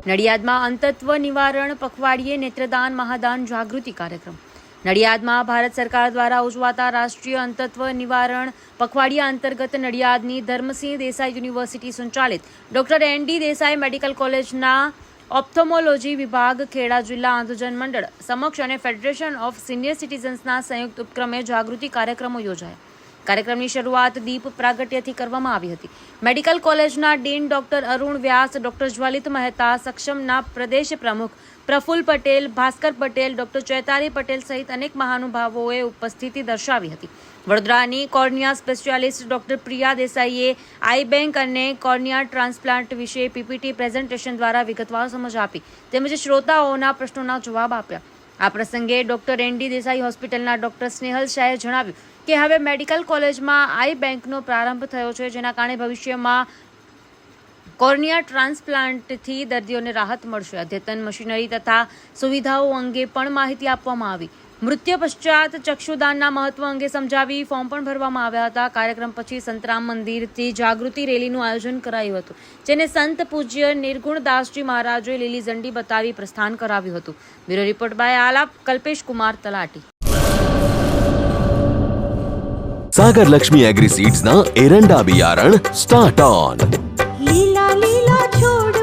નડિયાદમાં અંતત્વ નિવારણ પખવાડિયે નેત્રદાન મહાદાન જાગૃતિ કાર્યક્રમ. નડિયાદમાં ભારત સરકાર દ્વારા ઉજવાતા રાષ્ટ્રીય અંતત્વ નિવારણ પખવાડિયા અંતર્ગત નડિયાદની ધર્મસિંહ દેસાઈ યુનિવર્સિટી સંચાલિત doctor N D Desai medical કોલેજના ઓપ્થોમોલોજી વિભાગ ખેડા જિલ્લા આંધજન મંડળ સમક્ષ અને ફેડરેશન ઓફ સિનિયર સિટીઝન્સના સંયુક્ત ઉપક્રમે જાગૃતિ કાર્યક્રમો યોજાયા. કાર્યક્રમની શરૂઆત દીપ પ્રાગટ્યથી કરવામાં આવી હતી. મેડિકલ કોલેજના dean doctor Arun Vyas, doctor Jwalit Mehta, સક્ષમના પ્રદેશ પ્રમુખ પ્રફુલ્લ પટેલ, ભાસ્કર પટેલ, ડોક્ટર ચૈતાલી પટેલ સહિત અનેક મહાનુભાવોએ ઉપસ્થિતિ દર્શાવી હતી. વડોદરાની કોર્નિયા સ્પેશિયાલિસ્ટ ડોક્ટર પ્રિયા દેસાઈએ આઈ બેંક અને કોર્નિયા ટ્રાન્સપ્લાન્ટ વિશે પીપીટી પ્રેઝન્ટેશન દ્વારા વિગતવાર સમજ આપી. તેમજ શ્રોતાઓના પ્રશ્નોના જવાબ આપ્યા. આ પ્રસંગે ડોક્ટર એનડી દેસાઈ હોસ્પિટલના ડોક્ટર સ્નેહલ શાહે જણાવ્યું કે હવે મેડિકલ કોલેજમાં આઈ બેંકનો પ્રારંભ થયો છે, જેના કારણે ભવિષ્યમાં કોર્નિયા ટ્રાન્સપ્લાન્ટથી દર્દીઓને રાહત મળશે. અદ્યતન મશીનરી તથા સુવિધાઓ અંગે પણ માહિતી આપવામાં આવી. મૃત્યુ પશ્ચાત ચક્ષુદાનના મહત્વ અંગે સમજાવી ફોર્મ પણ ભરવામાં આવ્યા હતા. કાર્યક્રમ પછી સંતરામ મંદિરથી જાગૃતિ રેલીનું આયોજન કરાયું હતું જેને સંત પૂજ્ય નિર્ગુણદાસજી મહારાજે લીલી ઝંડી બતાવી પ્રસ્થાન કરાવ્યું હતું. Bureau report by Alap Kalpesh Kumar Talati. Sagar Lakshmi agri સીડ્સના એરંડા બિયારણ સ્ટાર્ટ ઓન લીલા લીલા છોડ